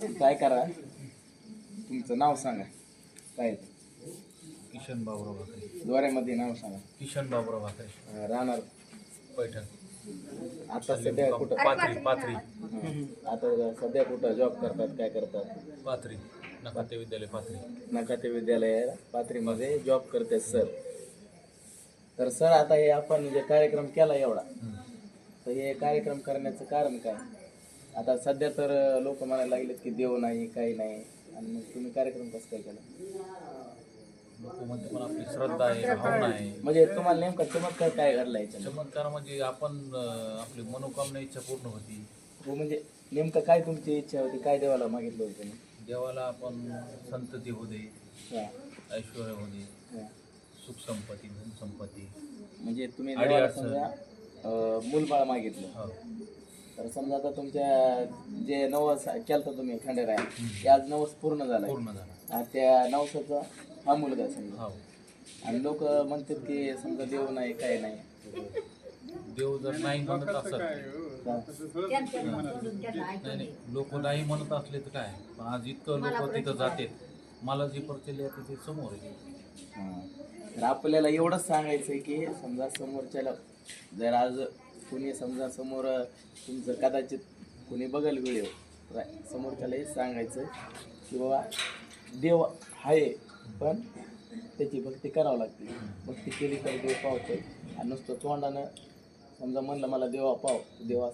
काय करा? तुमचं नाव सांगा. काय? किशन बाबुराव भाकरे. द्वाऱ्यामध्ये नाव सांगा. किशन बाबुराव भाकरे. अं, राहणार. पैठण. आता सध्या कुठं? पाथरी पाथरी हं. आता सध्या कुठं जॉब करतात? काय करतात? पाथरी नकाते विद्यालय पाथरी नकाते विद्यालय पाथरीमध्ये जॉब करते सर तर सर आता हे आपण जे कार्यक्रम केला एवढा तर हे कार्यक्रम करण्याचं कारण काय? आता सध्या तर लोक म्हणायला लागलेत की देव नाही काही नाही. आणि मग तुम्ही कार्यक्रम कसं काय केला? लोक म्हणते पण आपली श्रद्धा आहे भावना आहे. म्हणजे तुम्हाला नेमका चमत्कार काय घडला याच्यामध्ये? चमत्कार म्हणजे आपण अं, आपली मनोकामना इच्छा पूर्ण होती. हो म्हणजे नेमकं काय तुमची इच्छा होती? काय देवाला मागितलं होतं तुम्ही? देवाला आपण संतती होऊ दे हा, ऐश्वर होऊ दे हा. सुख संपत्ती धन संपत्ती. म्हणजे तुम्ही देवाला. समजा अं, मूलबाळ मागितलं. हो. तर समजा आता तुमच्या जे नवस केलं तुम्ही खंडेराय ते आज नवस पूर्ण झालं पूर्ण झाला. त्या नवसाचा हा मुलगा समजा. हो. आणि लोक म्हणतात की समजा देव नाही काय नाही. देव जर नाही म्हणत असत हा. नाही नाही. लोक नाही म्हणत असले तर काय? पण आज इतकं लोक तिथं जातात. मला जी परिचय येते ते समोर आहे. हा. तर आपल्याला एवढंच सांगायचं आहे की समजा समोरच्याला जर आज कुणी समजा समोर तुमचं कदाचित कुणी बघल व्हिडिओ तर समोरच्याला हेच सांगायचं की बाबा देव आहे पण त्याची भक्ती करावं लागते. भक्ती केली तर देव पावतो आणि नुसतं तोंडानं समजा म्हणलं मला देवा पाव देवा